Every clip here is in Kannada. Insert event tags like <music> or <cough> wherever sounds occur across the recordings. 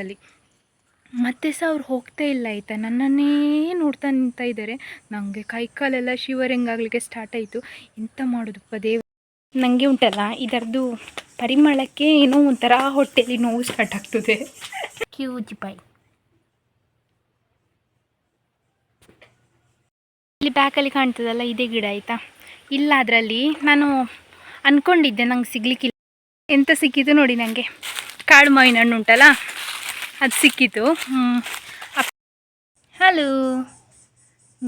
ಅಲ್ಲಿ. ಮತ್ತೆ ಸಹ ಅವ್ರು ಹೋಗ್ತಾ ಇಲ್ಲ ಆಯಿತಾ? ನನ್ನನ್ನೇ ನೋಡ್ತಾ ನಿಂತ ಇದ್ದಾರೆ ನನಗೆ ಕೈ ಕಾಲೆಲ್ಲ ಶಿವರಿಂಗ್ ಆಗಲಿಕ್ಕೆ ಸ್ಟಾರ್ಟ್ ಆಯಿತು. ಎಂತ ಮಾಡೋದಪ್ಪ ದೇವ ನನಗೆ ಉಂಟಲ್ಲ ಇದರದ್ದು ಪರಿಮಳಕ್ಕೆ ಏನೋ ಒಂಥರ ಹೊಟ್ಟೆಯಲ್ಲಿ ನೋವು ಸ್ಟಾರ್ಟ್ ಆಗ್ತದೆ. ಕ್ಯೂಜ್ ಬಾಯ್ ಇಲ್ಲಿ ಬ್ಯಾಕಲ್ಲಿ ಕಾಣ್ತದಲ್ಲ ಇದೇ ಗಿಡ ಆಯಿತಾ? ಇಲ್ಲ ಅದರಲ್ಲಿ ನಾನು ಅಂದ್ಕೊಂಡಿದ್ದೆ ನಂಗೆ ಸಿಗ್ಲಿಕ್ಕಿಲ್ಲ. ಎಂತ ಸಿಕ್ಕಿದ್ದು ನೋಡಿ ನನಗೆ ಕಾಡು ಮಾವಿನ ಹಣ್ಣು ಉಂಟಲ್ಲ? ಅದು ಸಿಕ್ಕಿತು. ಹಲೋ.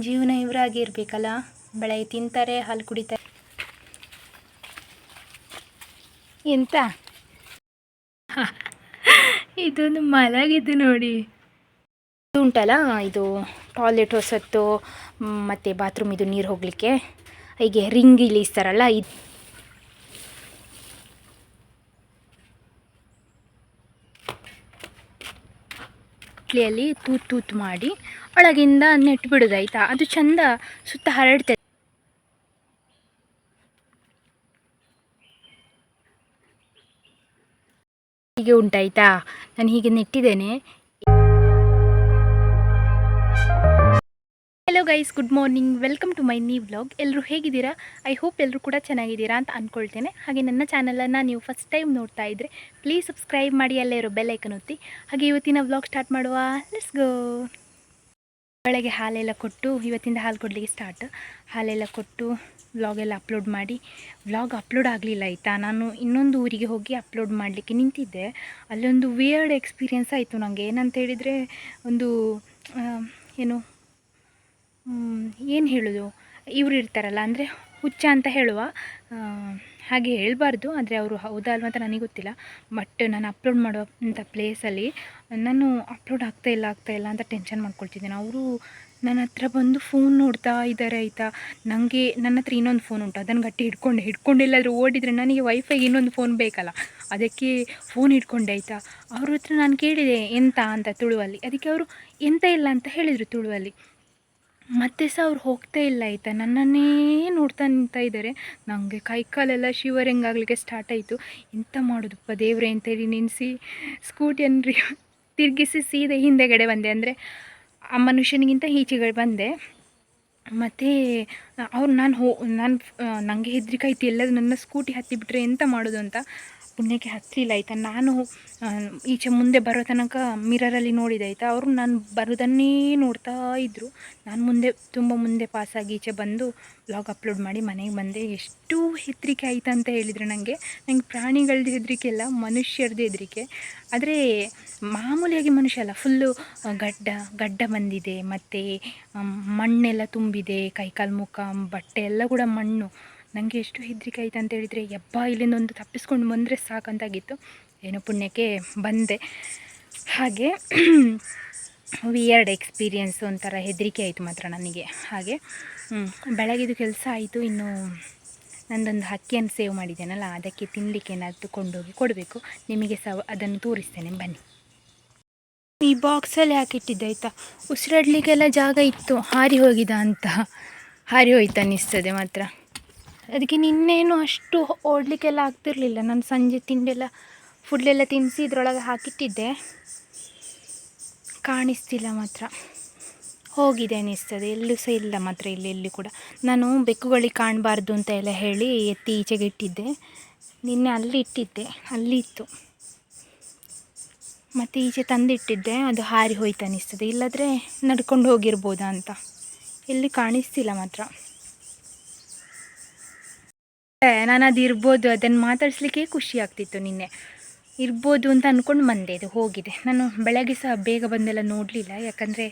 ಜೀವನ ಇವರಾಗಿ ಇರಬೇಕಲ್ಲ. ಬೆಳಗ್ಗೆ ತಿಂತಾರೆ, ಹಾಲು ಕುಡಿತಾರೆ. ಎಂತ? <laughs> ಇದೊಂದು ಮಲಗಿದ್ದು ನೋಡಿ. ಇದು ಉಂಟಲ್ಲ, ಇದು ಟಾಯ್ಲೆಟ್ ಹೊಸತ್ತು, ಮತ್ತು ಬಾತ್ರೂಮ್ ಇದು ನೀರು ಹೋಗಲಿಕ್ಕೆ. ಹೀಗೆ ರಿಂಗ್ ಇಳಿಸ್ತಾರಲ್ಲ, ಇದು ಇಡ್ಲಿಯಲ್ಲಿ ತೂತ್ ತೂತ್ ಮಾಡಿ ಒಳಗಿಂದ ನೆಟ್ಟು ಬಿಡೋದು ಆಯಿತಾ ಅದು ಚಂದ ಸುತ್ತ ಹರಡ್ತದೆ. ಹೀಗೆ ಉಂಟಾಯ್ತಾ? ನಾನು ಹೀಗೆ ನೆಟ್ಟಿದ್ದೇನೆ. Hello guys good morning welcome to my new vlog ಎಲ್ಲರೂ ಹೇಗಿದ್ದೀರಾ? ಐ ಹೋಪ್ ಎಲ್ಲರೂ ಕೂಡ ಚೆನ್ನಾಗಿದ್ದೀರಾ ಅಂತ ಅಂದ್ಕೊಳ್ತೇನೆ ಹಾಗೆ ನನ್ನ ಚಾನಲನ್ನು ನೀವು ಫಸ್ಟ್ ಟೈಮ್ ನೋಡ್ತಾ ಇದ್ದರೆ ಪ್ಲೀಸ್ ಸಬ್ಸ್ಕ್ರೈಬ್ ಮಾಡಿ, ಅಲ್ಲೇ ಇರೋ ಬೆಲ್ ಐಕನ್ ಒತ್ತಿ. ಹಾಗೆ ಇವತ್ತಿನ ವ್ಲಾಗ್ ಸ್ಟಾರ್ಟ್ ಮಾಡುವ. ಲೆಟ್ಸ್ ಗೋ ಬೆಳಗ್ಗೆ ಹಾಲೆಲ್ಲ ಕೊಟ್ಟು, ಇವತ್ತಿಂದ ಹಾಲು ಕೊಡಲಿಕ್ಕೆ ಸ್ಟಾರ್ಟ್ ಹಾಲೆಲ್ಲ ಕೊಟ್ಟು ವ್ಲಾಗೆಲ್ಲ ಅಪ್ಲೋಡ್ ಮಾಡಿ. ವ್ಲಾಗ್ ಅಪ್ಲೋಡ್ ಆಗಲಿಲ್ಲ, ಆಯಿತಾ? ನಾನು ಇನ್ನೊಂದು ಊರಿಗೆ ಹೋಗಿ ಅಪ್ಲೋಡ್ ಮಾಡಲಿಕ್ಕೆ ನಿಂತಿದ್ದೆ. ಅಲ್ಲೊಂದು ವಿಯರ್ಡ್ ಎಕ್ಸ್ಪೀರಿಯೆನ್ಸ್ ಆಯಿತು ನನಗೆ ಏನಂತ ಹೇಳಿದರೆ, ಒಂದು ಏನು ಏನು ಹೇಳೋದು? ಇವರು ಇರ್ತಾರಲ್ಲ, ಅಂದರೆ ಹುಚ್ಚ ಅಂತ ಹೇಳುವ ಹಾಗೆ ಹೇಳಬಾರ್ದು, ಆದರೆ ಅವರು ಹೌದಾ ಅಲ್ವಾ ಅಂತ ನನಗೆ ಗೊತ್ತಿಲ್ಲ. ಬಟ್ ನಾನು ಅಪ್ಲೋಡ್ ಮಾಡುವಂಥ ಪ್ಲೇಸಲ್ಲಿ ನಾನು ಅಪ್ಲೋಡ್ ಆಗ್ತಾ ಇಲ್ಲ ಆಗ್ತಾ ಇಲ್ಲ ಅಂತ ಟೆನ್ಷನ್ ಮಾಡ್ಕೊಳ್ತಿದ್ದೇನೆ. ಅವರು ನನ್ನ ಹತ್ರ ಬಂದು ಫೋನ್ ನೋಡ್ತಾ ಇದ್ದಾರೆ ಆಯಿತಾ? ನನಗೆ ನನ್ನ ಹತ್ರ ಇನ್ನೊಂದು ಫೋನ್ ಉಂಟು. ಅದನ್ನು ಗಟ್ಟಿ ಹಿಡ್ಕೊಂಡೆ ಎಲ್ಲಾದರೂ ಓಡಿದರೆ ನನಗೆ ವೈಫೈಗೆ ಇನ್ನೊಂದು ಫೋನ್ ಬೇಕಲ್ಲ. ಅದಕ್ಕೆ ಫೋನ್ ಹಿಡ್ಕೊಂಡೆ ಆಯಿತಾ? ಅವ್ರ ಹತ್ರ ನಾನು ಕೇಳಿದೆ, ಎಂತ ಅಂತ ತುಳುವಲ್ಲಿ. ಅದಕ್ಕೆ ಅವರು, ಎಂತ ಇಲ್ಲ ಅಂತ ಹೇಳಿದರು ತುಳುವಲ್ಲಿ. ಮತ್ತೆ ಸಹ ಅವ್ರು ಹೋಗ್ತಾ ಇಲ್ಲ ಆಯಿತಾ? ನನ್ನನ್ನೇ ನೋಡ್ತಾ ನಿಂತ ಇದ್ದಾರೆ. ನನಗೆ ಕೈ ಕಾಲೆಲ್ಲ ಶಿವರಿಂಗ್ ಆಗಲಿಕ್ಕೆ ಸ್ಟಾರ್ಟ್ ಆಯಿತು. ಎಂತ ಮಾಡೋದಪ್ಪ ದೇವ್ರೆ ಅಂತೇಳಿ ನೆನೆಸಿ ಸ್ಕೂಟಿಯನ್ನು ತಿರುಗಿಸಿ ಸೀದೆ ಹಿಂದೆಗಡೆ ಬಂದೆ. ಅಂದರೆ ಆ ಮನುಷ್ಯನಿಗಿಂತ ಈಚೆಗಡೆ ಬಂದೆ. ಮತ್ತು ಅವ್ರು ನಾನು ಹೋ, ನಾನು ನನಗೆ ಹೆದ್ರಿಕಾಯ್ತು ಎಲ್ಲದು ನನ್ನ ಸ್ಕೂಟಿ ಹತ್ತಿಬಿಟ್ರೆ ಎಂತ ಮಾಡೋದು ಅಂತ. ಪುಣ್ಯಕ್ಕೆ ಹತ್ತಲಿಲ್ಲ ಆಯಿತಾ? ನಾನು ಈಚೆ ಮುಂದೆ ಬರೋ ತನಕ ಮಿರರಲ್ಲಿ ನೋಡಿದೆ, ಆಯಿತಾ? ಅವರು ನಾನು ಬರೋದನ್ನೇ ನೋಡ್ತಾ ಇದ್ದರು ನಾನು ಮುಂದೆ, ತುಂಬ ಮುಂದೆ ಪಾಸಾಗಿ ಈಚೆ ಬಂದು ಬ್ಲಾಗ್ ಅಪ್ಲೋಡ್ ಮಾಡಿ ಮನೆಗೆ ಬಂದೆ. ಎಷ್ಟು ಹೆದರಿಕೆ ಆಯಿತಾ ಅಂತ ಹೇಳಿದರು ನನಗೆ ನಂಗೆ ಪ್ರಾಣಿಗಳದ್ದು ಹೆದರಿಕೆ ಇಲ್ಲ ಮನುಷ್ಯರದ್ದು ಹೆದರಿಕೆ. ಆದರೆ ಮಾಮೂಲಿಯಾಗಿ ಮನುಷ್ಯ ಅಲ್ಲ ಫುಲ್ಲು ಗಡ್ಡ ಗಡ್ಡ ಬಂದಿದೆ, ಮತ್ತು ಮಣ್ಣೆಲ್ಲ ತುಂಬಿದೆ, ಕೈಕಾಲು ಮುಖ, ಬಟ್ಟೆ ಎಲ್ಲ ಕೂಡ ಮಣ್ಣು. ನನಗೆ ಎಷ್ಟು ಹೆದರಿಕೆ ಆಯ್ತು ಅಂತ ಹೇಳಿದರೆ, ಯಬ್ಬ ಇಲ್ಲಿಂದ ಒಂದು ತಪ್ಪಿಸ್ಕೊಂಡು ಬಂದರೆ ಸಾಕಂತಾಗಿತ್ತು ಏನು ಪುಣ್ಯಕ್ಕೆ ಬಂದೆ. ಹಾಗೆ <clears throat> ವಿಯರ್ಡ್ ಎಕ್ಸ್ಪೀರಿಯೆನ್ಸ್ ಒಂಥರ ಹೆದರಿಕೆ ಆಯಿತು ಮಾತ್ರ ನನಗೆ. ಹಾಗೆ ಬೆಳಗಿದು ಕೆಲಸ ಆಯಿತು. ಇನ್ನು ನಂದೊಂದು ಹಕ್ಕಿಯನ್ನು ಸೇವ್ ಮಾಡಿದ್ದೇನಲ್ಲ, ಅದಕ್ಕೆ ತಿನ್ನಲಿಕ್ಕೆ ಏನಾದರೂ ಕೊಂಡೋಗಿ ಕೊಡಬೇಕು. ನಿಮಗೆ ಸಹ ಅದನ್ನು ತೋರಿಸ್ತೇನೆ. ಬನ್ನಿ. ಈ ಬಾಕ್ಸಲ್ಲಿ ಹಾಕಿಟ್ಟಿದ್ದೆ, ಆಯಿತಾ? ಉಸಿರಾಡಲಿಕ್ಕೆಲ್ಲ ಜಾಗ ಇತ್ತು. ಹಾರಿ ಹೋಗಿದ ಅಂತ. ಹಾರಿ ಹೋಯ್ತು ಅನ್ನಿಸ್ತದೆ ಮಾತ್ರ. ಅದಕ್ಕೆ ನಿನ್ನೇನು ಅಷ್ಟು ಓಡಲಿಕ್ಕೆಲ್ಲ ಆಗ್ತಿರಲಿಲ್ಲ. ನಾನು ಸಂಜೆ ತಿಂಡೆಲ್ಲ ಫುಡ್ಡೆಲ್ಲ ತಿನ್ನಿಸಿ ಇದ್ರೊಳಗೆ ಹಾಕಿಟ್ಟಿದ್ದೆ. ಕಾಣಿಸ್ತಿಲ್ಲ ಮಾತ್ರ. ಹೋಗಿದೆ ಅನ್ನಿಸ್ತದೆ. ಎಲ್ಲೂ ಸಹ ಇಲ್ಲ ಮಾತ್ರ ಇಲ್ಲಿ ಎಲ್ಲಿ ಕೂಡ. ನಾನು ಬೆಕ್ಕುಗಳಿಗೆ ಕಾಣಬಾರ್ದು ಅಂತ ಎಲ್ಲ ಹೇಳಿ ಎತ್ತಿ ಈಚೆಗೆ ಇಟ್ಟಿದ್ದೆ. ನಿನ್ನೆ ಅಲ್ಲಿ ಇಟ್ಟಿದ್ದೆ. ಅಲ್ಲಿ ಇತ್ತು. ಮತ್ತು ಈಚೆ ತಂದಿಟ್ಟಿದ್ದೆ. ಅದು ಹಾರಿ ಹೋಯ್ತು ಅನ್ನಿಸ್ತದೆ. ಇಲ್ಲಾದರೆ ನಡ್ಕೊಂಡು ಹೋಗಿರ್ಬೋದಾ ಅಂತ. ಎಲ್ಲಿ ಕಾಣಿಸ್ತಿಲ್ಲ ಮಾತ್ರ. ನಾನು ಅದು ಇರ್ಬೋದು ಅದನ್ನು ಮಾತಾಡಿಸ್ಲಿಕ್ಕೆ ಖುಷಿ ಆಗ್ತಿತ್ತು ನಿನ್ನೆ. ಇರ್ಬೋದು ಅಂತ ಅಂದ್ಕೊಂಡು ಬಂದೆ ಇದು ಹೋಗಿದೆ. ನಾನು ಬೆಳಗ್ಗೆ ಸಹ ಬೇಗ ಬಂದೆಲ್ಲ ನೋಡಲಿಲ್ಲ, ಯಾಕಂದರೆ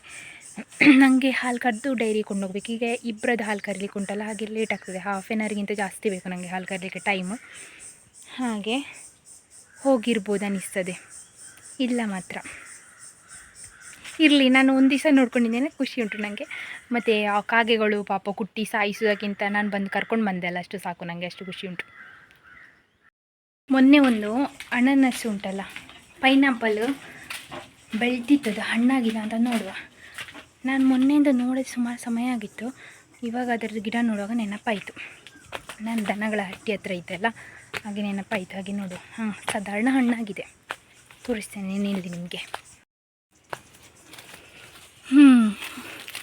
<clears throat> ನನಗೆ ಹಾಲು ಕರೆದು ಡೈರಿ ಕೊಂಡೋಗ್ಬೇಕು. ಈಗ ಇಬ್ಬರದ್ದು ಹಾಲು ಕರೀಲಿಕ್ಕೆ ಉಂಟಲ್ಲ, ಹಾಗೆ ಲೇಟ್ ಆಗ್ತದೆ. ಹಾಫ್ ಆನ್ ಅವರ್ಗಿಂತ ಜಾಸ್ತಿ ಬೇಕು ನನಗೆ ಹಾಲು ಕರೀಲಿಕ್ಕೆ ಟೈಮು ಹಾಗೆ ಹೋಗಿರ್ಬೋದು ಅನ್ನಿಸ್ತದೆ. ಇಲ್ಲ ಮಾತ್ರ. ಇರಲಿ, ನಾನು ಒಂದು ದಿವಸ ನೋಡ್ಕೊಂಡಿದ್ದೇನೆ, ಖುಷಿ ಉಂಟು ನನಗೆ ಮತ್ತು ಆ ಕಾಗೆಗಳು, ಪಾಪ ಕುಟ್ಟಿ ಸಾಯಿಸೋದಕ್ಕಿಂತ ನಾನು ಬಂದು ಕರ್ಕೊಂಡು ಬಂದೆ ಅಲ್ಲ, ಅಷ್ಟು ಸಾಕು ನನಗೆ ಅಷ್ಟು ಖುಷಿ ಉಂಟು. ಮೊನ್ನೆ ಒಂದು ಅಣನಸ್ ಉಂಟಲ್ಲ, ಪೈನಾಪಲ್ ಬೆಳೆದಿತ್ತದು, ಹಣ್ಣಾಗಿದೆ ಅಂತ ನೋಡುವ. ನಾನು ಮೊನ್ನೆಯಿಂದ ನೋಡಿದ ಸುಮಾರು ಸಮಯ ಆಗಿತ್ತು, ಇವಾಗ ಅದರದ್ದು ಗಿಡ ನೋಡುವಾಗ ನೆನಪಾಯಿತು. ನಾನು ದನಗಳ ಹಟ್ಟಿ ಹತ್ರ ಇದ್ದಲ್ಲ ಹಾಗೆ ನೆನಪಾಯಿತು, ಹಾಗೆ ನೋಡು ಹಾಂ, ಸಾಧಾರಣ ಹಣ್ಣಾಗಿದೆ. ತೋರಿಸ್ತೇನೆ ನಿಲ್ಲಿ ನಿಮಗೆ ಹ್ಞೂ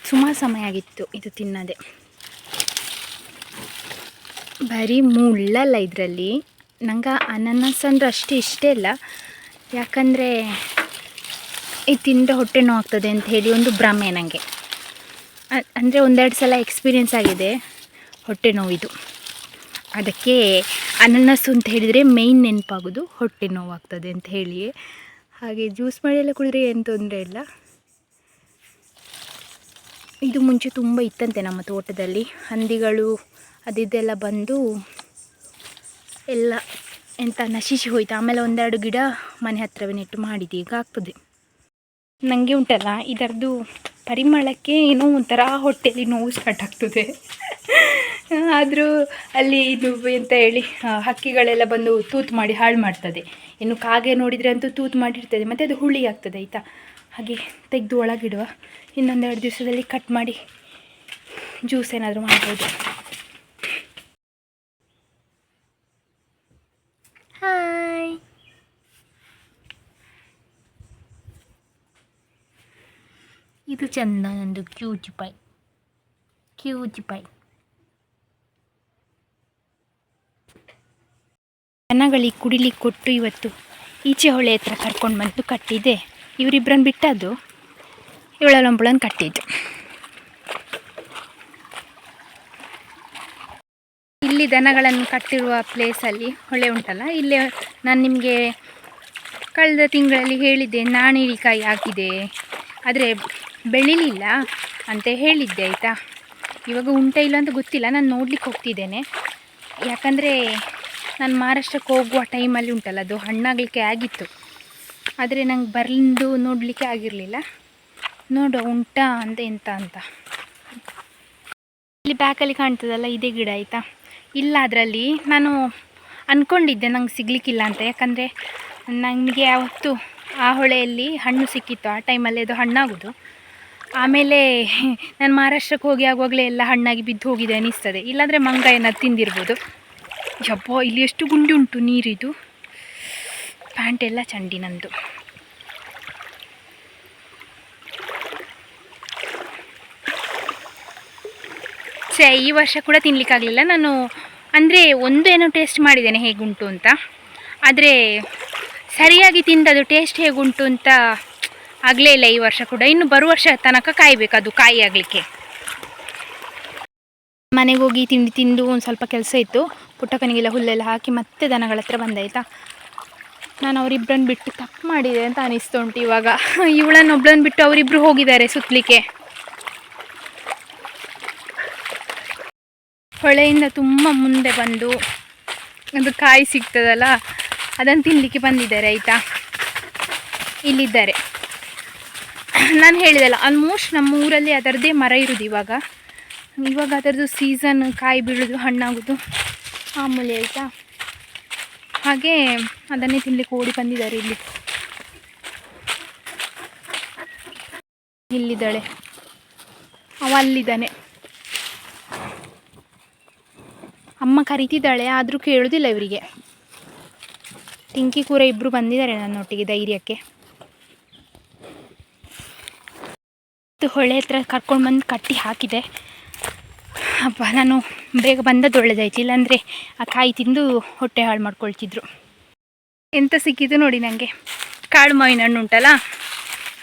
ಸುಮಾರು ಸಮಯ ಆಗಿತ್ತು ಇದು ತಿನ್ನದೆ. ಬರೀ ಮುಳ್ಳಲ್ಲ ಇದರಲ್ಲಿ. ನಂಗೆ ಅನಾನಸ್ ಅಂದ್ರೆ ಅಷ್ಟು ಇಷ್ಟ ಇಲ್ಲ. ಯಾಕಂದರೆ ಇದು ತಿಂದರೆ ಹೊಟ್ಟೆ ನೋವು ಆಗ್ತದೆ ಅಂತ ಹೇಳಿ ಒಂದು ಭ್ರಮೆ ನನಗೆ ಅಂದರೆ ಒಂದೆರಡು ಸಲ ಎಕ್ಸ್ಪೀರಿಯೆನ್ಸ್ ಆಗಿದೆ ಹೊಟ್ಟೆ ಇದು. ಅದಕ್ಕೆ ಅನಾನಸ್ ಅಂತ ಹೇಳಿದರೆ ಮೇಯ್ನ್ ನೆನಪಾಗೋದು ಹೊಟ್ಟೆ ನೋವಾಗ್ತದೆ ಅಂತ ಹೇಳಿ ಹಾಗೆ ಜ್ಯೂಸ್ ಮಾಡಿ ಎಲ್ಲ ಕುಡಿದ್ರೆ ಏನು ತೊಂದರೆ ಇಲ್ಲ. ಇದು ಮುಂಚೆ ತುಂಬ ಇತ್ತಂತೆ ನಮ್ಮ ತೋಟದಲ್ಲಿ. ಹಂದಿಗಳು ಅದಿದ್ದೆಲ್ಲ ಬಂದು ಎಲ್ಲ ಎಂತ ನಶಿಸಿ ಹೋಯ್ತು. ಆಮೇಲೆ ಒಂದೆರಡು ಗಿಡ ಮನೆ ಹತ್ರವೇ ನೆಟ್ಟು ಮಾಡಿದೆ ಈಗ ಆಗ್ತದೆ. ನನಗೆ ಉಂಟಲ್ಲ ಇದರದ್ದು ಪರಿಮಳಕ್ಕೆ ಏನೋ ಒಂಥರ ಹೊಟ್ಟೆಯಲ್ಲಿ ನೋವು ಸ್ಟಾರ್ಟ್ ಆಗ್ತದೆ. ಆದರೂ ಅಲ್ಲಿ ಇದು ಎಂತ ಹೇಳಿ ಹಕ್ಕಿಗಳೆಲ್ಲ ಬಂದು ತೂತು ಮಾಡಿ ಹಾಳು ಮಾಡ್ತದೆ. ಇನ್ನು ಕಾಗೆ ನೋಡಿದರೆ ಅಂತೂ ತೂತು ಮಾಡಿರ್ತದೆ. ಮತ್ತು ಅದು ಹುಳಿ ಆಗ್ತದೆ, ಆಯಿತಾ? ಹಾಗೆ ತೆಗೆದು ಒಳಗಿಡುವ. ಇನ್ನೊಂದೆರಡು ದಿವಸದಲ್ಲಿ ಕಟ್ ಮಾಡಿ ಜ್ಯೂಸ್ ಏನಾದರೂ ಮಾಡ್ಬೋದು. ಹಾಯ್ ಇದು ಚೆಂದ ನಂದು ಕ್ಯೂಚ್ ಪೈ ಕ್ಯೂಚ್ ಪೈ ದನಗಳಿಗೆ ಕುಡಿಲಿಕ್ಕೆ ಕೊಟ್ಟು ಇವತ್ತು ಈಚೆ ಹೊಳೆ ಹತ್ರ ಕರ್ಕೊಂಡು ಬಂದು ಕಟ್ಟಿದೆ. ಇವರಿಬ್ಬರನ್ನು ಬಿಟ್ಟದ್ದು ಇವಳಲ್ಲೊಂಬಳನ್ನು ಕಟ್ಟಿದ್ದು. ಇಲ್ಲಿ ದನಗಳನ್ನು ಕಟ್ಟಿರುವ ಪ್ಲೇಸಲ್ಲಿ ಹೊಳೆ ಉಂಟಲ್ಲ, ಇಲ್ಲಿ ನಾನು ನಿಮಗೆ ಕಳೆದ ತಿಂಗಳಲ್ಲಿ ಹೇಳಿದ್ದೆ ನಾಣಿಳಿಕಾಯಿ ಹಾಕಿದೆ. ಆದರೆ ಬೆಳಿಲಿಲ್ಲ ಅಂತ ಹೇಳಿದ್ದೆ, ಆಯಿತಾ? ಇವಾಗ ಉಂಟ ಇಲ್ಲ ಅಂತ ಗೊತ್ತಿಲ್ಲ, ನಾನು ನೋಡ್ಲಿಕ್ಕೆ ಹೋಗ್ತಿದ್ದೇನೆ. ಯಾಕಂದರೆ ನಾನು ಮಹಾರಾಷ್ಟ್ರಕ್ಕೆ ಹೋಗುವ ಟೈಮಲ್ಲಿ ಉಂಟಲ್ಲ, ಅದು ಹಣ್ಣಾಗಲಿಕ್ಕೆ ಆಗಿತ್ತು. ಆದರೆ ನಂಗೆ ಬರ್ಲಿಂದು ನೋಡಲಿಕ್ಕೆ ಆಗಿರಲಿಲ್ಲ. ನೋಡು ಉಂಟಾ ಅಂತ ಎಂತ ಅಂತ. ಇಲ್ಲಿ ಬ್ಯಾಕಲ್ಲಿ ಕಾಣ್ತದಲ್ಲ, ಇದೇ ಗಿಡ ಆಯಿತಾ? ಇಲ್ಲ ಅದರಲ್ಲಿ. ನಾನು ಅಂದ್ಕೊಂಡಿದ್ದೆ ನಂಗೆ ಸಿಗಲಿಕ್ಕಿಲ್ಲ ಅಂತ. ಯಾಕಂದರೆ ನನಗೆ ಯಾವತ್ತು ಆ ಹೊಳೆಯಲ್ಲಿ ಹಣ್ಣು ಸಿಕ್ಕಿತ್ತು. ಆ ಟೈಮಲ್ಲಿ ಅದು ಹಣ್ಣಾಗೋದು. ಆಮೇಲೆ ನಾನು ಮಹಾರಾಷ್ಟ್ರಕ್ಕೆ ಹೋಗಿ ಆಗುವಾಗಲೇ ಎಲ್ಲ ಹಣ್ಣಾಗಿ ಬಿದ್ದು ಹೋಗಿದೆ ಅನ್ನಿಸ್ತದೆ. ಇಲ್ಲಾಂದರೆ ಮಂಗ ಏನಾದ್ರು ತಿಂದಿರ್ಬೋದು. ಯಬ್ಬೋ, ಇಲ್ಲಿ ಎಷ್ಟು ಗುಂಡಿ ಉಂಟು ನೀರಿದು. ಪ್ಯಾಂಟ್ ಎಲ್ಲ ಚಂಡಿ ನಂದು. ಸರಿ ಈ ವರ್ಷ ಕೂಡ ತಿನ್ನಲಿಕ್ಕಾಗಲಿಲ್ಲ ನಾನು ಅಂದರೆ ಒಂದು ಏನೋ ಟೇಸ್ಟ್ ಮಾಡಿದ್ದೇನೆ ಹೇಗುಂಟು ಅಂತ. ಆದರೆ ಸರಿಯಾಗಿ ತಿಂದದು ಟೇಸ್ಟ್ ಹೇಗುಂಟು ಅಂತ ಆಗಲೇ ಇಲ್ಲ ಈ ವರ್ಷ ಕೂಡ. ಇನ್ನು ಬರುವ ವರ್ಷ ತನಕ ಕಾಯಬೇಕು, ಅದು ಕಾಯಿ ಆಗಲಿಕ್ಕೆ ಮನೆಗೆ ಹೋಗಿ ತಿಂಡಿ ತಿಂದು ಒಂದು ಸ್ವಲ್ಪ ಕೆಲಸ ಇತ್ತು. ಪುಟ್ಟಕ್ಕನಿಗೆಲ್ಲ ಹುಲ್ಲೆಲ್ಲ ಹಾಕಿ ಮತ್ತೆ ದನಗಳ ಹತ್ರ ಬಂದಾಯ್ತಾ? ನಾನು ಅವರಿಬ್ಬರನ್ನು ಬಿಟ್ಟು ತಪ್ಪು ಮಾಡಿದೆ ಅಂತ ಅನಿಸ್ತು ಉಂಟು ಇವಾಗ. ಇವಳನ್ನ ಒಬ್ಳನ್ನ ಬಿಟ್ಟು ಅವರಿಬ್ಬರು ಹೋಗಿದ್ದಾರೆ ಸುತ್ತಲಿಕ್ಕೆ ಹೊಳೆಯಿಂದ ತುಂಬ ಮುಂದೆ ಬಂದು ಅದು ಕಾಯಿ ಸಿಗ್ತದಲ್ಲ, ಅದನ್ನು ತಿನ್ನಲಿಕ್ಕೆ ಬಂದಿದ್ದಾರೆ, ಆಯಿತಾ? ಇಲ್ಲಿದ್ದಾರೆ. ನಾನು ಹೇಳಿದಲ್ಲ ಆಲ್ಮೋಸ್ಟ್ ನಮ್ಮ ಊರಲ್ಲಿ ಅದರದ್ದೇ ಮರ ಇರೋದು ಇವಾಗ. ಇವಾಗ ಅದರದ್ದು ಸೀಸನ್ ಕಾಯಿ ಬೀಳೋದು, ಹಣ್ಣಾಗೋದು ಮಾಮೂಲಿ, ಆಯಿತಾ? ಹಾಗೆ ಅದನ್ನೇ ತಿನ್ಲಿಕ್ಕೆ ಓಡಿ ಬಂದಿದ್ದಾರೆ ಇಲ್ಲಿ. ಇಲ್ಲಿದ್ದಾಳೆ. ಅವ ಅಲ್ಲಿದ್ದಾನೆ. ಅಮ್ಮ ಕರಿತಿದ್ದಾಳೆ, ಆದರೂ ಕೇಳೋದಿಲ್ಲ ಇವರಿಗೆ. ಟಿಂಕಿ ಕೂರ ಇಬ್ಬರು ಬಂದಿದ್ದಾರೆ ನನ್ನೊಟ್ಟಿಗೆ ಧೈರ್ಯಕ್ಕೆ. ಹೊಳೆ ಹತ್ರ ಕರ್ಕೊಂಡು ಬಂದು ಕಟ್ಟಿ ಹಾಕಿದೆ. ಅಪ್ಪ ನಾನು ಬೇಗ ಬಂದದ್ದು ಒಳ್ಳೇದಾಯ್ತು ಇಲ್ಲಾಂದರೆ ಆ ಕಾಯಿ ತಿಂದು ಹೊಟ್ಟೆ ಹಾಳು ಮಾಡ್ಕೊಳ್ತಿದ್ರು. ಎಂತ ಸಿಕ್ಕಿತು ನೋಡಿ ನನಗೆ ಕಾಳು ಮಾವಿನ ಹಣ್ಣು ಉಂಟಲ್ಲ?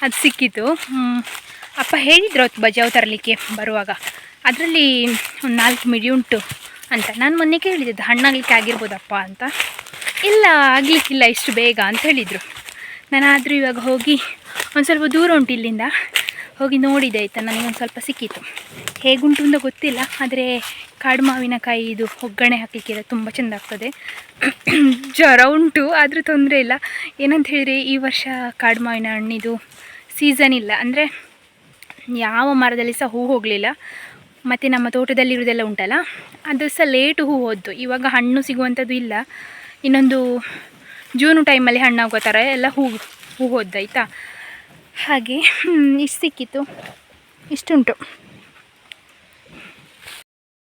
ಅದು ಸಿಕ್ಕಿತು. ಅಪ್ಪ ಹೇಳಿದ್ರು ಅವತ್ತು ಬಜಾವ್ ತರಲಿಕ್ಕೆ ಬರುವಾಗ. ಅದರಲ್ಲಿ ಒಂದು ನಾಲ್ಕು ಮಿಡಿ ಉಂಟು ಅಂತ. ನಾನು ಮೊನ್ನೆ ಕೇಳಿದ್ದು ಹಣ್ಣಾಗಲಿಕ್ಕೆ ಆಗಿರ್ಬೋದಪ್ಪ ಅಂತ. ಇಲ್ಲ, ಆಗಲಿಕ್ಕಿಲ್ಲ, ಇಷ್ಟು ಬೇಗ ಅಂತ ಹೇಳಿದರು. ನಾನು ಆದರೂ ಇವಾಗ ಹೋಗಿ ಒಂದು ಸ್ವಲ್ಪ ದೂರ ಉಂಟು ಇಲ್ಲಿಂದ. ಹೋಗಿ ನೋಡಿದೆ ಆಯಿತಾ, ನನಗೊಂದು ಸ್ವಲ್ಪ ಸಿಕ್ಕಿತ್ತು ಹೇಗುಂಟು ಅಂತ ಗೊತ್ತಿಲ್ಲ, ಆದರೆ ಕಾಡು ಮಾವಿನಕಾಯಿ ಇದು ಒಗ್ಗರಣೆ ಹಾಕಲಿಕ್ಕೆಲ್ಲ ತುಂಬ ಚೆಂದ ಆಗ್ತದೆ. ಜ್ವರ ಉಂಟು, ಆದರೂ ತೊಂದರೆ ಇಲ್ಲ. ಏನಂತ ಹೇಳಿದರೆ, ಈ ವರ್ಷ ಕಾಡು ಮಾವಿನ ಹಣ್ಣಿದು ಸೀಸನ್ ಇಲ್ಲ. ಅಂದರೆ ಯಾವ ಮರದಲ್ಲಿ ಸಹ ಹೂ ಹೋಗಲಿಲ್ಲ. ಮತ್ತು ನಮ್ಮ ತೋಟದಲ್ಲಿರೋದೆಲ್ಲ ಉಂಟಲ್ಲ, ಅದು ಸಹ ಲೇಟು ಹೂ ಹೋದ್ದು. ಇವಾಗ ಹಣ್ಣು ಸಿಗುವಂಥದ್ದು ಇಲ್ಲ. ಇನ್ನೊಂದು ಜೂನು ಟೈಮಲ್ಲಿ ಹಣ್ಣಾಗೋ ಥರ ಎಲ್ಲ ಹೂ ಹೂ ಹೋದ್ದಾಯ್ತಾ ಹಾಗೆ ಇಷ್ಟು ಸಿಕ್ಕಿತ್ತು. ಇಷ್ಟುಂಟು.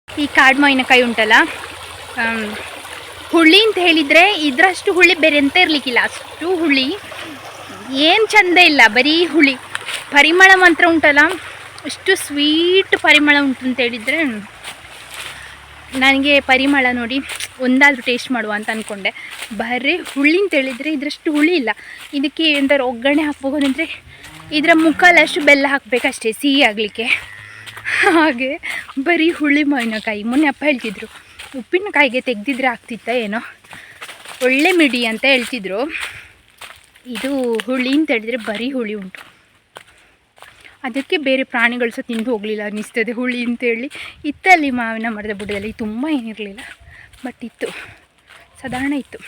ಈ ಕಾಡು ಮಾವಿನಕಾಯಿ ಉಂಟಲ್ಲ? ಹುಳಿ ಅಂತ ಹೇಳಿದರೆ ಇದರಷ್ಟು ಹುಳಿ ಬೇರೆ ಅಂತ ಇರಲಿಕ್ಕಿಲ್ಲ. ಅಷ್ಟು ಹುಳಿ ಏನು ಚಂದ ಇಲ್ಲ, ಬರೀ ಹುಳಿ. ಪರಿಮಳ ಮಾತ್ರ ಉಂಟಲ್ಲ? ಅಷ್ಟು ಸ್ವೀಟ್ ಪರಿಮಳ ಉಂಟು ಅಂತ ಹೇಳಿದರೆ ನನಗೆ ಪರಿಮಳ ನೋಡಿ ಒಂದಾದರೂ ಟೇಸ್ಟ್ ಮಾಡುವ ಅಂತ ಅಂದ್ಕೊಂಡೆ ಬರೀ ಹುಳಿ ಅಂತ ಹೇಳಿದರೆ ಇದರಷ್ಟು ಹುಳಿ ಇಲ್ಲ. ಇದಕ್ಕೆ ಎಂಥರು ಒಗ್ಗರಣೆ ಹಾಕ್ಬೋದಂದರೆ ಇದರ ಮುಕ್ಕಲಷ್ಟು ಬೆಲ್ಲ ಹಾಕಬೇಕಷ್ಟೇ, ಸಿಹಿ ಆಗಲಿಕ್ಕೆ. ಹಾಗೆ ಬರೀ ಹುಳಿ ಮಾವಿನಕಾಯಿ ಮೊನ್ನೆ ಅಪ್ಪ ಹೇಳ್ತಿದ್ರು. ಉಪ್ಪಿನಕಾಯಿಗೆ ತೆಗ್ದಿದ್ರೆ ಆಗ್ತಿತ್ತ ಏನೋ? ಒಳ್ಳೆ ಮಿಡಿ ಅಂತ ಹೇಳ್ತಿದ್ರು. ಇದು ಹುಳಿ ಅಂತ ಹೇಳಿದರೆ ಬರೀ ಹುಳಿ ಉಂಟು. ಅದಕ್ಕೆ ಬೇರೆ ಪ್ರಾಣಿಗಳು ಸಹ ತಿಂದು ಹೋಗಲಿಲ್ಲ ಅನ್ನಿಸ್ತದೆ ಹುಳಿ ಅಂತೇಳಿ ಇತ್ತಲ್ಲಿ ಮಾವಿನ ಮರದ ಬುಡದಲ್ಲಿ ತುಂಬ ಏನಿರಲಿಲ್ಲ ಬಟ್ ಇತ್ತು. ಸಾಧಾರಣ ಇತ್ತು.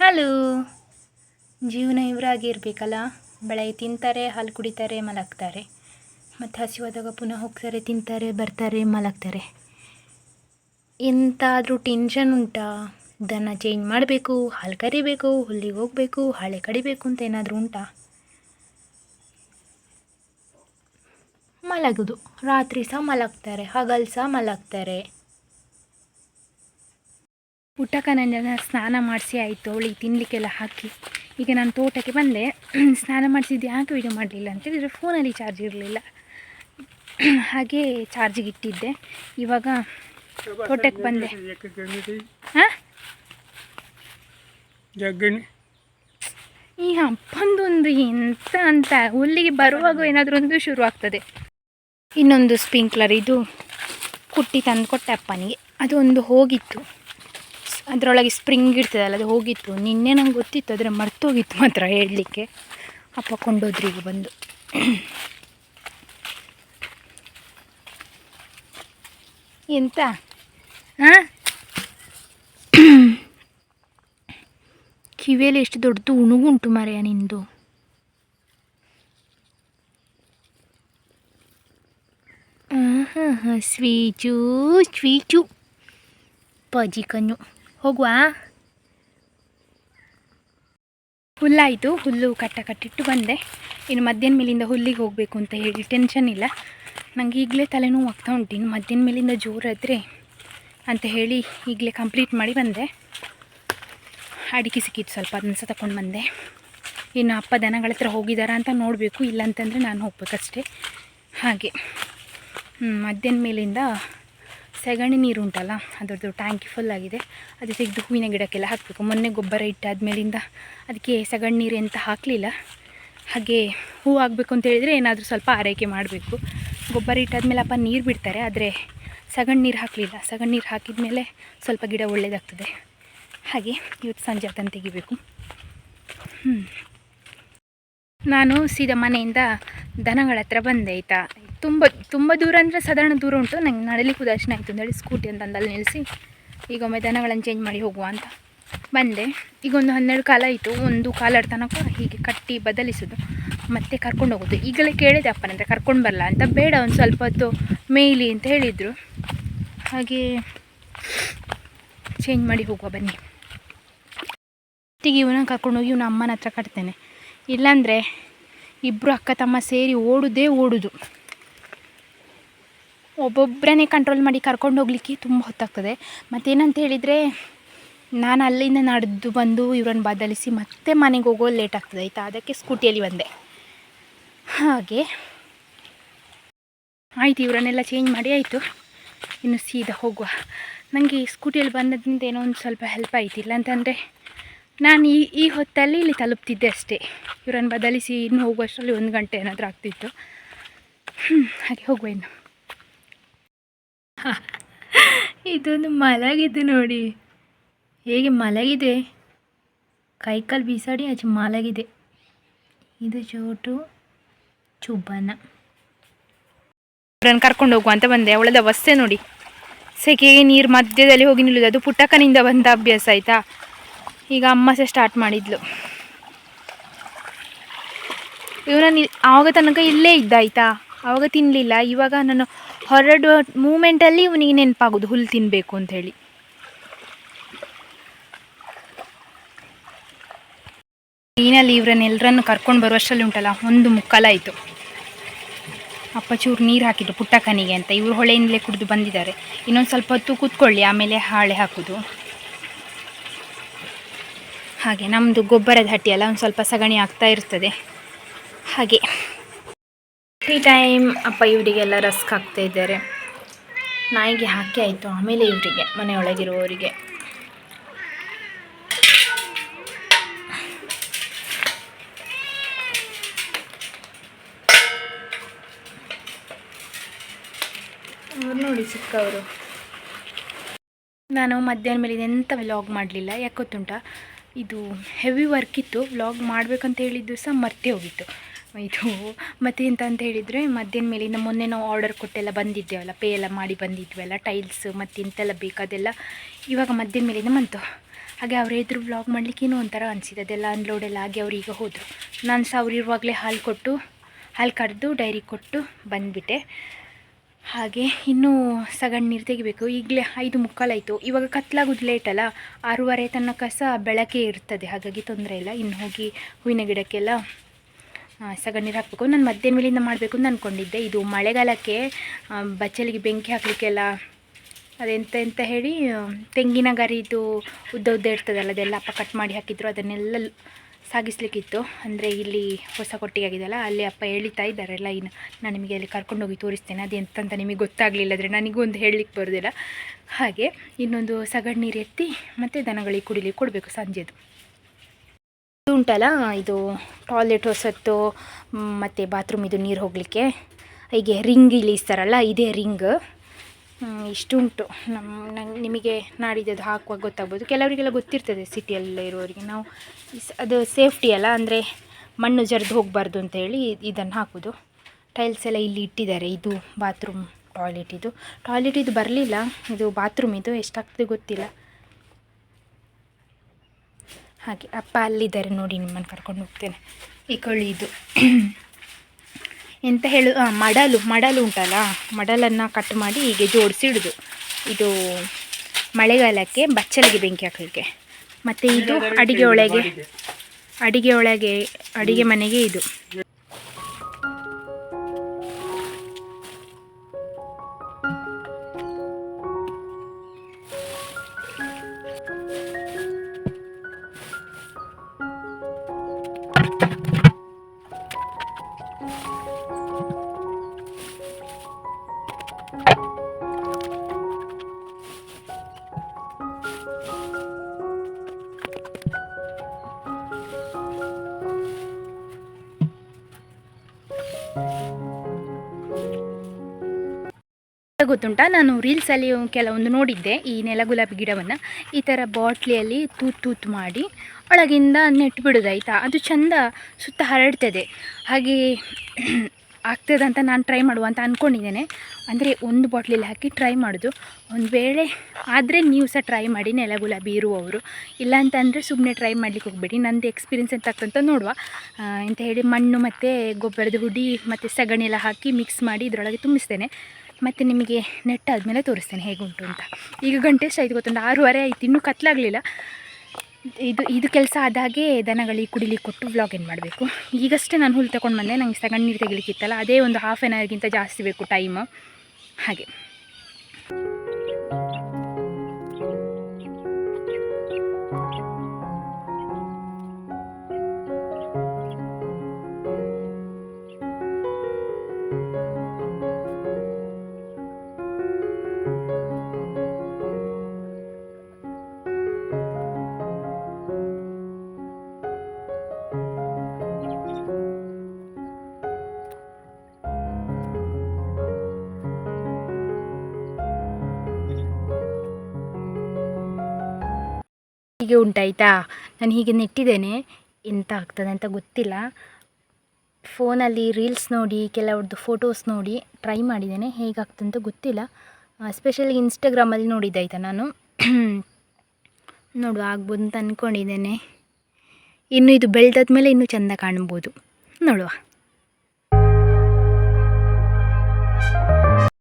ಹಲೋ ಜೀವನ ಇವರಾಗಿ ಇರಬೇಕಲ್ಲ. ಬೆಳಗ್ಗೆ ತಿಂತಾರೆ, ಹಾಲು ಕುಡಿತಾರೆ, ಮಲಗ್ತಾರೆ. ಮತ್ತು ಹಸಿವಾದಾಗ ಪುನಃ ಹೋಗ್ತಾರೆ, ತಿಂತಾರೆ, ಬರ್ತಾರೆ, ಮಲಗ್ತಾರೆ. ಎಂತಾದರೂ ಟೆನ್ಷನ್ ಉಂಟಾ. ದನ ಚೇಂಜ್ ಮಾಡಬೇಕು, ಹಾಲು ಕರಿಬೇಕು, ಹುಲ್ಲಿಗೆ ಹೋಗಬೇಕು, ಹಳೆ ಕಡಿಬೇಕು ಅಂತ ಏನಾದರೂ ಉಂಟಾ? ಮಲಗೋದು. ರಾತ್ರಿ ಸಹ ಮಲಗ್ತಾರೆ, ಹಗಲು ಸಹ ಮಲಗ್ತಾರೆ. ಊಟಕ್ಕೆ ನನ್ನ ಸ್ನಾನ ಮಾಡಿಸಿ ಆಯಿತು. ಅವಳಿಗೆ ತಿನ್ನಲಿಕ್ಕೆಲ್ಲ ಹಾಕಿ. ಈಗ ನಾನು ತೋಟಕ್ಕೆ ಬಂದೆ. <clears throat> ಸ್ನಾನ ಮಾಡಿಸಿದ್ದು ಯಾಕೆ ವೀಡಿಯೋ ಮಾಡಲಿಲ್ಲ ಅಂತೇಳಿದರೆ ಫೋನಲ್ಲಿ ಚಾರ್ಜ್ ಇರಲಿಲ್ಲ. <clears throat> ಹಾಗೆ ಚಾರ್ಜಿಗೆ ಇಟ್ಟಿದ್ದೆ. ಇವಾಗ ತೋಟಕ್ಕೆ ಬಂದೆ. ಹಾಂ? ಈ ಅಪ್ಪಂದೊಂದು ಎಂತ ಅಂತ. ಹುಲ್ಲಿಗೆ ಬರುವಾಗ ಏನಾದರೂ ಒಂದು ಶುರು ಆಗ್ತದೆ ಇನ್ನೊಂದು ಸ್ಪ್ರಿಂಕ್ಲರ್ ಇದು ಕುಟ್ಟಿ ತಂದು ಕೊಟ್ಟೆ ಅಪ್ಪನಿಗೆ. ಅದು ಒಂದು ಹೋಗಿತ್ತು. ಅದರೊಳಗೆ ಸ್ಪ್ರಿಂಗ್ ಇರ್ತದಲ್ಲ ಅದು ಹೋಗಿತ್ತು. ನಿನ್ನೆ ನಂಗೆ ಗೊತ್ತಿತ್ತು, ಆದರೆ ಮರ್ತೋಗಿತ್ತು ಮಾತ್ರ ಹೇಳಲಿಕ್ಕೆ. ಅಪ್ಪ ಕೊಂಡೋದ್ರಿ ಬಂದು. ಎಂತ? ಹಾಂ ಕಿವಿಯಲ್ಲಿ ಎಷ್ಟು ದೊಡ್ಡದು ಉಣುಗುಂಟು ಮರೆಯ ನಿಂದು. ಹಾಂ ಹಾಂ, ಸ್ವೀಚು ಸ್ವೀಚು. ಪಜಿ ಕಣ್ಣು. ಹೋಗುವ? ಹುಲ್ಲಾಯಿತು. ಹುಲ್ಲು ಕಟ್ಟ ಕಟ್ಟಿಟ್ಟು ಬಂದೆ. ಇನ್ನು ಮಧ್ಯಾಹ್ನ ಮೇಲಿಂದ ಹುಲ್ಲಿಗೆ ಹೋಗಬೇಕು ಅಂತ ಹೇಳಿ ಟೆನ್ಷನ್ ಇಲ್ಲ. ನನಗೆ ಈಗಲೇ ತಲೆನೋವು ಆಗ್ತಾ ಉಂಟು. ಇನ್ನು ಮಧ್ಯಾಹ್ನ ಮೇಲಿಂದ ಜೋರಾದರೆ ಅಂತ ಹೇಳಿ ಈಗಲೇ ಕಂಪ್ಲೀಟ್ ಮಾಡಿ ಬಂದೆ. ಅಡಿಕೆ ಸಿಕ್ಕಿತ್ತು ಸ್ವಲ್ಪ, ಅದನ್ನ ಸಹ ತಗೊಂಡು ಬಂದೆ. ಇನ್ನು ಅಪ್ಪ ದನಗಳ ಹತ್ರ ಹೋಗಿದ್ದಾರಾ ಅಂತ ನೋಡಬೇಕು. ಇಲ್ಲಂತಂದರೆ ನಾನು ಹೋಗ್ಬೇಕಷ್ಟೇ. ಹಾಗೆ. ಮಧ್ಯಾಹ್ನ ಮೇಲಿಂದ ಸೆಗಣಿ ನೀರು ಉಂಟಲ್ಲ, ಅದರದ್ದು ಟ್ಯಾಂಕಿ ಫುಲ್ ಆಗಿದೆ. ಅದು ತೆಗೆದು ಹೂವಿನ ಗಿಡಕ್ಕೆಲ್ಲ ಹಾಕಬೇಕು. ಮೊನ್ನೆ ಗೊಬ್ಬರ ಇಟ್ಟಾದ್ಮೇಲಿಂದ ಅದಕ್ಕೆ ಸೆಗಣಿ ನೀರು ಎಂತ ಹಾಕಲಿಲ್ಲ. ಹಾಗೆ ಹೂ ಆಗಬೇಕು ಅಂತ ಹೇಳಿದರೆ ಏನಾದರೂ ಸ್ವಲ್ಪ ಆರೈಕೆ ಮಾಡಬೇಕು. ಗೊಬ್ಬರ ಇಟ್ಟಾದ್ಮೇಲೆ ಅಪ್ಪ ನೀರು ಬಿಡ್ತಾರೆ, ಆದರೆ ಸಗಣಿ ನೀರು ಹಾಕಲಿಲ್ಲ. ಸಗಣಿ ನೀರು ಹಾಕಿದ ಮೇಲೆ ಸ್ವಲ್ಪ ಗಿಡ ಒಳ್ಳೆಯದಾಗ್ತದೆ ಹಾಗೆ ಇವತ್ತು ಸಂಜೆ ಅದನ್ನು ತೆಗಿಬೇಕು. ಹ್ಞೂ ನಾನು ಸೀದಾ ಮನೆಯಿಂದ ದನಗಳ ಹತ್ರ ಬಂದೆ, ಆಯಿತಾ? ತುಂಬ ತುಂಬ ದೂರ ಅಂದರೆ ಸಾಧಾರಣ ದೂರ ಉಂಟು. ನಂಗೆ ನಡಲಿಕ್ಕೂ ದರ್ಶನ ಆಯಿತು ಅಂತೇಳಿ ಸ್ಕೂಟಿ ಅಂತ ಅಂದಲ್ಲಿ ನಿಲ್ಲಿಸಿ ಈಗ ಒಮ್ಮೆ ದನಗಳನ್ನು ಚೇಂಜ್ ಮಾಡಿ ಹೋಗುವ ಅಂತ ಬಂದೆ. ಈಗ ಒಂದು ಹನ್ನೆರಡು ಕಾಲ ಆಯಿತು. ಒಂದು ಕಾಲರ ತನಕ ಹೀಗೆ ಕಟ್ಟಿ ಬದಲಿಸೋದು, ಮತ್ತೆ ಕರ್ಕೊಂಡು ಹೋಗೋದು. ಈಗಲೇ ಕೇಳಿದೆ ಅಪ್ಪನಂದ್ರೆ ಕರ್ಕೊಂಡು ಬರಲ್ಲ ಅಂತ. ಬೇಡ, ಒಂದು ಸ್ವಲ್ಪ ಹೊತ್ತು ಮೇಯ್ಲಿ ಅಂತ ಹೇಳಿದರು. ಹಾಗೆ ಚೇಂಜ್ ಮಾಡಿ ಹೋಗುವ ಬನ್ನಿ. ಇವನ ಕರ್ಕೊಂಡೋಗಿ ಇವನ ಅಮ್ಮನ ಹತ್ರ ಕಟ್ತೇನೆ. ಇಲ್ಲಾಂದರೆ ಇಬ್ಬರು ಅಕ್ಕ ತಮ್ಮ ಸೇರಿ ಓಡುದೇ ಓಡುದು. ಒಬ್ಬೊಬ್ಬರನ್ನೇ ಕಂಟ್ರೋಲ್ ಮಾಡಿ ಕರ್ಕೊಂಡು ಹೋಗ್ಲಿಕ್ಕೆ ತುಂಬ ಹೊತ್ತಾಗ್ತದೆ. ಮತ್ತೇನಂತ ಹೇಳಿದರೆ, ನಾನು ಅಲ್ಲಿಂದ ನಡೆದು ಬಂದು ಇವರನ್ನು ಬದಲಿಸಿ ಮತ್ತೆ ಮನೆಗೆ ಹೋಗೋ ಲೇಟ್ ಆಗ್ತದೆ, ಆಯಿತಾ? ಅದಕ್ಕೆ ಸ್ಕೂಟಿಯಲ್ಲಿ ಬಂದೆ. ಹಾಗೆ ಆಯಿತು, ಇವರನ್ನೆಲ್ಲ ಚೇಂಜ್ ಮಾಡಿ ಆಯಿತು. ಇನ್ನು ಸೀದಾ ಹೋಗುವ. ನನಗೆ ಸ್ಕೂಟಿಯಲ್ಲಿ ಬಂದದ್ರಿಂದ ಏನೋ ಒಂದು ಸ್ವಲ್ಪ ಹೆಲ್ಪ್ ಆಯಿತು. ಇಲ್ಲ ಅಂತಂದರೆ ನಾನು ಈ ಈ ಹೊತ್ತಲ್ಲಿ ಇಲ್ಲಿ ತಲುಪ್ತಿದ್ದೆ ಅಷ್ಟೇ. ಇವರನ್ನು ಬದಲಿಸಿ ಇನ್ನು ಹೋಗುವಷ್ಟರಲ್ಲಿ ಒಂದು ಗಂಟೆ ಏನಾದರೂ ಆಗ್ತಿತ್ತು. ಹಾಗೆ ಹೋಗುವ ಇನ್ನು. ಇದೊಂದು ಮಲಗಿದೆ ನೋಡಿ. ಹೇಗೆ ಮಲಗಿದೆ? ಕೈಕಾಲು ಬೀಸಾಡಿ ಆಚೆ ಮಲಗಿದೆ. ಇದು ಚೋಟು ಚುಬ್ಬನ. ಇವರನ್ನು ಕರ್ಕೊಂಡು ಹೋಗುವ ಅಂತ ಬಂದೆ. ಅವಳದ ಅವಸ್ಥೆ ನೋಡಿ. ಸೆಕೆಗೆ ನೀರು ಮಧ್ಯದಲ್ಲಿ ಹೋಗಿ ನಿಲ್ಲುದು. ಅದು ಪುಟ್ಟಕ್ಕನಿಂದ ಬಂದ ಅಭ್ಯಾಸ, ಆಯಿತಾ? ಈಗ ಅಮ್ಮ ಸಹ ಸ್ಟಾರ್ಟ್ ಮಾಡಿದ್ಲು. ಇವನ ನಾನು ಆವಾಗ ತನಕ ಇಲ್ಲೇ ಇದ್ದ ಆಯಿತಾ ಆವಾಗ ತಿನ್ನಲಿಲ್ಲ ಇವಾಗ ನಾನು ಹೊರಡುವ ಮೂಮೆಂಟಲ್ಲಿ ಇವನಿಗೆ ನೆನಪಾಗೋದು ಹುಲ್ಲು ತಿನ್ನಬೇಕು ಅಂತ ಹೇಳಿ. ನೀನಲ್ಲಿ ಇವರನ್ನೆಲ್ಲರನ್ನು ಕರ್ಕೊಂಡು ಬರುವಷ್ಟರಲ್ಲಿ ಉಂಟಲ್ಲ, ಒಂದು ಮುಕ್ಕಲಾಯಿತು. ಅಪ್ಪ ಚೂರು ನೀರು ಹಾಕಿದ್ರು ಪುಟ್ಟಕ್ಕನಿಗೆ ಅಂತ. ಇವರು ಹೊಳೆಯಿಂದಲೇ ಕುಡಿದು ಬಂದಿದ್ದಾರೆ. ಇನ್ನೊಂದು ಸ್ವಲ್ಪ ಹೊತ್ತು ಕೂತ್ಕೊಳ್ಳಿ, ಆಮೇಲೆ ಹಾಳೆ ಹಾಕೋದು. ಹಾಗೆ ನಮ್ಮದು ಗೊಬ್ಬರದ ಹಟ್ಟಿ ಅಲ್ಲ ಒಂದು ಸ್ವಲ್ಪ ಸಗಣಿ ಆಗ್ತಾ ಇರ್ತದೆ. ಹಾಗೆ. ಫ್ರೀ ಟೈಮ್ ಅಪ್ಪ ಇವರಿಗೆಲ್ಲ ರಸ್ಕ್ ಹಾಕ್ತಾ ಇದ್ದಾರೆ. ನಾಯಿಗೆ ಹಾಕಿ ಆಯಿತು, ಆಮೇಲೆ ಇವರಿಗೆ ಮನೆಯೊಳಗಿರುವವರಿಗೆ ಅವ್ರು ನೋಡಿ ಚಿಕ್ಕವರು ನಾನು ಮಧ್ಯಾಹ್ನ ಮೇಲೆ ಎಂಥ ವ್ಲಾಗ್ ಮಾಡಲಿಲ್ಲ, ಯಾಕೆ ಗೊತ್ತುಂಟಾ? ಇದು ಹೆವಿ ವರ್ಕ್ ಇತ್ತು. ವ್ಲಾಗ್ ಮಾಡಬೇಕಂತ ಹೇಳಿದ್ದು ಸಹ ಮರ್ತೇ ಹೋಗಿತ್ತು. ಇದು ಮತ್ತೆ ಎಂತ ಅಂತ ಹೇಳಿದರೆ ಮಧ್ಯಾಹ್ನ ಮೇಲಿಂದ ಮೊನ್ನೆ ನಾವು ಆರ್ಡರ್ ಕೊಟ್ಟೆಲ್ಲ ಬಂದಿದ್ದೇವಲ್ಲ ಪೇ ಎಲ್ಲ ಮಾಡಿ ಬಂದಿದ್ವಲ್ಲ ಟೈಲ್ಸ್ ಮತ್ತು ಇಂಥೆಲ್ಲ ಬೇಕು ಅದೆಲ್ಲ ಇವಾಗ ಮಧ್ಯಾಹ್ನ ಮೇಲಿಂದ ಬಂತು. ಹಾಗೆ ಅವ್ರ ಎದುರು ವ್ಲಾಗ್ ಮಾಡಲಿಕ್ಕೆ ಏನೋ ಒಂಥರ ಅನಿಸಿದೆ ಅದೆಲ್ಲ ಅನ್ಲೋಡೆಲ್ಲ ಆಗಿ ಅವ್ರು ಈಗ ಹೋದರು. ನಾನು ಸಹ ಅವ್ರು ಹಾಲು ಕೊಟ್ಟು, ಹಾಲು ಕರೆದು ಡೈರಿ ಕೊಟ್ಟು ಬಂದುಬಿಟ್ಟೆ. ಹಾಗೆ ಇನ್ನೂ ಸಗಣಿ ನೀರು ತೆಗಿಬೇಕು. ಈಗಲೇ ಐದು ಮುಕ್ಕಾಲಾಯಿತು. ಇವಾಗ ಕತ್ಲಾಗೋದು ಲೇಟ್ ಅಲ್ಲ? ಆರೂವರೆ ತನಕ ಸಹ ಬೆಳಕೆ ಇರ್ತದೆ. ಹಾಗಾಗಿ ತೊಂದರೆ ಇಲ್ಲ. ಇನ್ನು ಹೋಗಿ ಹೂವಿನ ಗಿಡಕ್ಕೆಲ್ಲ ಸಗಣ ನೀರು ಹಾಕಬೇಕು. ನಾನು ಮಧ್ಯಾಹ್ನ ಮೇಲಿಂದ ಮಾಡಬೇಕು ಅಂತ ಅಂದ್ಕೊಂಡಿದ್ದೆ ಇದು ಮಳೆಗಾಲಕ್ಕೆ ಬಚ್ಚಲಿಗೆ ಬೆಂಕಿ ಹಾಕಲಿಕ್ಕೆಲ್ಲ ಅದೆಂತ, ಎಂತ ಹೇಳಿ ತೆಂಗಿನ ಗರಿದು ಉದ್ದ ಉದ್ದ ಇರ್ತದಲ್ಲ, ಅದೆಲ್ಲ ಅಪ್ಪ ಕಟ್ ಮಾಡಿ ಹಾಕಿದ್ರು. ಅದನ್ನೆಲ್ಲ ಸಾಗಿಸ್ಲಿಕ್ಕಿತ್ತು. ಅಂದರೆ ಇಲ್ಲಿ ಹೊಸ ಕೊಟ್ಟಿಗೆ ಆಗಿದೆಯಲ್ಲ ಅಲ್ಲಿ ಅಪ್ಪ ಹೇಳ್ತಾ ಇದ್ದಾರಲ್ಲ ಇನ್ನು ನಾನು ನಿಮಗೆ ಅಲ್ಲಿ ಕರ್ಕೊಂಡೋಗಿ ತೋರಿಸ್ತೇನೆ. ಅದು ಎಂತಂತ ನಿಮಗೆ ಗೊತ್ತಾಗಲಿಲ್ಲ ಅಂದರೆ ನನಗೂ ಒಂದು ಹೇಳಲಿಕ್ಕೆ ಬರೋದಿಲ್ಲ. ಹಾಗೆ ಇನ್ನೊಂದು ಸಗಣಿ ನೀರು ಎತ್ತಿ ಮತ್ತು ದನಗಳಿಗೆ ಕುಡಿಲಿಕ್ಕೆ ಕೊಡಬೇಕು ಸಂಜೆದು. ಇದು ಉಂಟಲ್ಲ, ಇದು ಟಾಯ್ಲೆಟ್ ಹೊಸತ್ತು, ಮತ್ತು ಬಾತ್ರೂಮ್ ಇದು ನೀರು ಹೋಗಲಿಕ್ಕೆ. ಹೀಗೆ ರಿಂಗ್ ಇಳಿಸ್ತಾರಲ್ಲ ಇದೇ ರಿಂಗ್. ಇಷ್ಟು ಉಂಟು ನಮ್ಮ ನಂಗೆ ನಿಮಗೆ ನಾಡಿದ್ದು ಹಾಕುವಾಗ ಗೊತ್ತಾಗ್ಬೋದು. ಕೆಲವರಿಗೆಲ್ಲ ಗೊತ್ತಿರ್ತದೆ ಸಿಟಿಯಲ್ಲೇ ಇರುವವರಿಗೆ ನಾವು ಅದು ಸೇಫ್ಟಿ ಅಲ್ಲ, ಅಂದರೆ ಮಣ್ಣು ಜರಿದು ಹೋಗಬಾರ್ದು ಅಂತೇಳಿ ಇದನ್ನು ಹಾಕೋದು. ಟೈಲ್ಸ್ ಎಲ್ಲ ಇಲ್ಲಿ ಇಟ್ಟಿದ್ದಾರೆ. ಇದು ಬಾತ್ರೂಮ್ ಟಾಯ್ಲೆಟ್ ಇದು. ಟಾಯ್ಲೆಟ್ ಇದು ಬರಲಿಲ್ಲ. ಇದು ಬಾತ್ರೂಮ್ ಇದು. ಎಷ್ಟಾಗ್ತದೆ ಗೊತ್ತಿಲ್ಲ. ಹಾಗೆ ಅಪ್ಪ ಅಲ್ಲಿದ್ದಾರೆ ನೋಡಿ, ನಿಮ್ಮನ್ನು ಕರ್ಕೊಂಡು ಹೋಗ್ತೇನೆ. ಈ ಕೊಳ್ಳಿ ಇದು. ಎಂತ ಹೇಳು ಮಡಲು ಮಡಲು ಉಂಟಲ್ಲ, ಮಡಲನ್ನು ಕಟ್ ಮಾಡಿ ಹೀಗೆ ಜೋಡಿಸಿ ಇಡೋದು. ಇದು ಮಳೆಗಾಲಕ್ಕೆ ಬಚ್ಚಲಿಗೆ ಬೆಂಕಿ ಹಾಕಲಿಕ್ಕೆ. ಮತ್ತು ಇದು ಅಡಿಗೆ ಒಳಗೆ ಅಡಿಗೆ ಒಳಗೆ, ಅಡಿಗೆ ಮನೆಗೆ ಇದು. ಗೊತ್ತುಂಟಾ? ನಾನು ರೀಲ್ಸಲ್ಲಿ ಕೆಲವೊಂದು ನೋಡಿದ್ದೆ, ಈ ನೆಲ ಗುಲಾಬಿ ಗಿಡವನ್ನು. ಈ ಥರ ಬಾಟ್ಲಿಯಲ್ಲಿ ತೂತು ತೂತು ಮಾಡಿ, ಒಳಗಿಂದ ನೆಟ್ಟು ಬಿಡೋದಾಯ್ತಾ? ಅದು ಚಂದ ಸುತ್ತ ಹರಡ್ತದೆ. ಹಾಗೆ ಆಗ್ತದೆ ಅಂತ ನಾನು ಟ್ರೈ ಮಾಡುವ ಅಂತ ಅಂದ್ಕೊಂಡಿದ್ದೇನೆ ಅಂದರೆ ಒಂದು ಬಾಟ್ಲಲ್ಲಿ ಹಾಕಿ ಟ್ರೈ ಮಾಡೋದು. ಒಂದು ವೇಳೆ ಆದರೆ ನೀವು ಸಹ ಟ್ರೈ ಮಾಡಿ, ನೆಲ ಗುಲಾಬಿ ಇರುವವರು. ಇಲ್ಲ ಅಂತಂದರೆ ಸುಮ್ಮನೆ ಟ್ರೈ ಮಾಡ್ಲಿಕ್ಕೆ ಹೋಗಬೇಡಿ. ನಂದು ಎಕ್ಸ್ಪೀರಿಯನ್ಸ್ ಅಂತ ಆಗ್ತಂತ ನೋಡುವ ಅಂತ ಹೇಳಿ ಮಣ್ಣು ಮತ್ತು ಗೊಬ್ಬರದ ಹುಡಿ ಮತ್ತು ಸಗಣಿ ಎಲ್ಲ ಹಾಕಿ ಮಿಕ್ಸ್ ಮಾಡಿ ಇದರೊಳಗೆ ತುಂಬಿಸ್ತೇನೆ. ಮತ್ತು ನಿಮಗೆ ನೆಟ್ಟಾದಮೇಲೆ ತೋರಿಸ್ತೇನೆ ಹೇಗುಂಟು ಅಂತ. ಈಗ ಗಂಟೆ ಎಷ್ಟಾಯ್ತು ಗೊತ್ತೊಂದು ಆರೂವರೆ ಆಯ್ತು. ಇನ್ನೂ ಕತ್ಲಾಗಲಿಲ್ಲ. ಇದು ಇದು ಕೆಲಸ ಆದಾಗೆ ದನಗಳಿಗೆ ಕುಡಿಲಿಕ್ಕೆ ಕೊಟ್ಟು ವ್ಲಾಗ್ ಏನು ಮಾಡಬೇಕು? ಈಗಷ್ಟೇ ನಾನು ಹುಲ್ಲು ತಗೊಂಡು ಬಂದೆ, ನಂಗೆ ಸಗಣಿ ನೀರು ತೆಗಿಲಿಕ್ಕಿತ್ತಲ್ಲ, ಅದೇ ಒಂದು ಹಾಫ್ ಆನ್ ಅವರ್ಗಿಂತ ಜಾಸ್ತಿ ಬೇಕು ಟೈಮ್ ಹಾಗೆ. ಹೀಗೆ ಉಂಟಾಯಿತಾ? ನಾನು ಹೀಗೆ ನೆಟ್ಟಿದ್ದೇನೆ. ಎಂತ ಆಗ್ತದೆ ಅಂತ ಗೊತ್ತಿಲ್ಲ. ಫೋನಲ್ಲಿ ರೀಲ್ಸ್ ನೋಡಿ ಕೆಲವ್ರದ್ದು ಫೋಟೋಸ್ ನೋಡಿ ಟ್ರೈ ಮಾಡಿದ್ದೇನೆ. ಅಂತ ಗೊತ್ತಿಲ್ಲ. ಸ್ಪೆಷಲಿ ಇನ್ಸ್ಟಾಗ್ರಾಮಲ್ಲಿ ನೋಡಿದ್ದಾಯ್ತಾ ನಾನು. ನೋಡುವ ಆಗ್ಬೋದು ಅಂತ ಅಂದ್ಕೊಂಡಿದ್ದೇನೆ ಇನ್ನು ಇದು ಬೆಳೆದಾದ್ಮೇಲೆ ಇನ್ನೂ ಚೆಂದ ಕಾಣ್ಬೋದು. ನೋಡುವ.